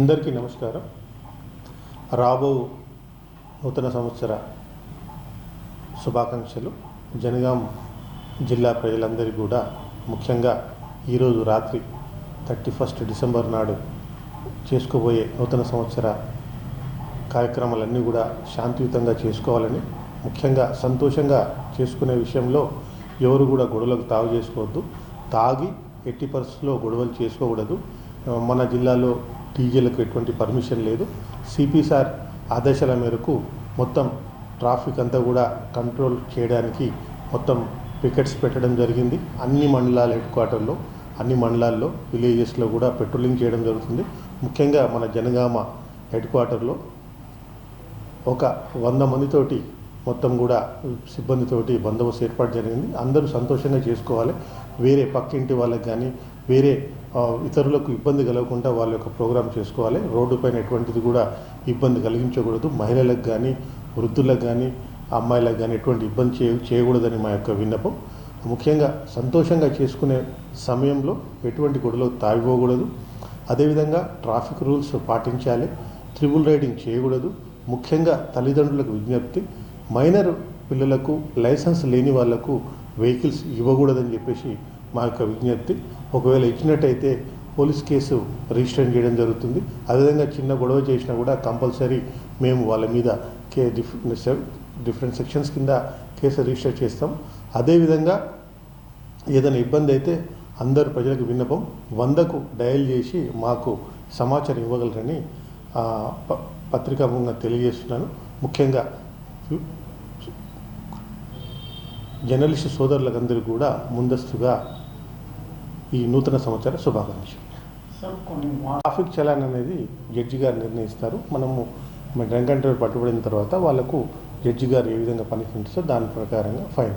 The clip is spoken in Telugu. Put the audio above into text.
అందరికీ నమస్కారం. రాబో నూతన సంవత్సర శుభాకాంక్షలు. జనగాం జిల్లా ప్రజలందరికీ కూడా ముఖ్యంగా ఈరోజు రాత్రి థర్టీ ఫస్ట్ డిసెంబర్ నాడు చేసుకోబోయే నూతన సంవత్సర కార్యక్రమాలన్నీ కూడా శాంతియుతంగా చేసుకోవాలని ముఖ్యంగా సంతోషంగా చేసుకునే విషయంలో ఎవరు కూడా గొడవలకు తాగు చేసుకోవద్దు. తాగి ఎట్టి పరిస్థితుల్లో గొడవలు చేసుకోకూడదు. మన జిల్లాలో టీజీలకు ఎటువంటి పర్మిషన్ లేదు. సిపి సార్ ఆదేశాల మేరకు మొత్తం ట్రాఫిక్ అంతా కూడా కంట్రోల్ చేయడానికి మొత్తం పికెట్స్ పెట్టడం జరిగింది. అన్ని మండలాల హెడ్ క్వార్టర్లో అన్ని మండలాల్లో విలేజెస్లో కూడా పెట్రోలింగ్ చేయడం జరుగుతుంది. ముఖ్యంగా మన జనగామ హెడ్ క్వార్టర్లో ఒక వంద మందితోటి మొత్తం కూడా సిబ్బందితోటి బందోబస్తు ఏర్పాటు జరిగింది. అందరూ సంతోషంగా చేసుకోవాలి. వేరే పక్కింటి వాళ్ళకి కానీ వేరే ఇతరులకు ఇబ్బంది కలగకుండా వాళ్ళ యొక్క ప్రోగ్రాం చేసుకోవాలి. రోడ్డు పైన ఎటువంటిది కూడా ఇబ్బంది కలిగించకూడదు. మహిళలకు కానీ వృద్ధులకు కానీ అమ్మాయిలకు కానీ ఎటువంటి ఇబ్బంది చేయ చేయకూడదని మా యొక్క విన్నపం. ముఖ్యంగా సంతోషంగా చేసుకునే సమయంలో ఎటువంటి గొడవలు తాగిపోకూడదు అదేవిధంగా ట్రాఫిక్ రూల్స్ పాటించాలి. త్రిబుల్ రైడింగ్ చేయకూడదు. ముఖ్యంగా తల్లిదండ్రులకు విజ్ఞప్తి మైనర్ పిల్లలకు లైసెన్స్ లేని వాళ్ళకు వెహికల్స్ ఇవ్వకూడదని చెప్పేసి మా యొక్క విజ్ఞప్తి. ఒకవేళ ఇచ్చినట్టయితే పోలీస్ కేసు రిజిస్టర్ చేయడం జరుగుతుంది. అదేవిధంగా చిన్న గొడవ చేసినా కూడా కంపల్సరీ మేము వాళ్ళ మీద కే డిఫ్ డిఫరెంట్ సెక్షన్స్ కింద కేసు రిజిస్టర్ చేస్తాం. అదేవిధంగా ఏదైనా ఇబ్బంది అయితే అందరు ప్రజలకు విన్నపం వందకు డయల్ చేసి మాకు సమాచారం ఇవ్వగలరని పత్రికాముఖంగా తెలియజేస్తున్నాను. ముఖ్యంగా జర్నలిస్ట్ సోదరులకందరూ కూడా ముందస్తుగా ఈ నూతన సంవత్సర శుభాకాంక్షలు. ట్రాఫిక్ చలాన్ అనేది జడ్జి గారు నిర్ణయిస్తారు. మనము డ్రంక్ అండ్ డ్రైవ్ పట్టుబడిన తర్వాత వాళ్ళకు జడ్జి గారు ఏ విధంగా పనిష్మెంట్ ఇస్తారో దాని ప్రకారంగా ఫైన్.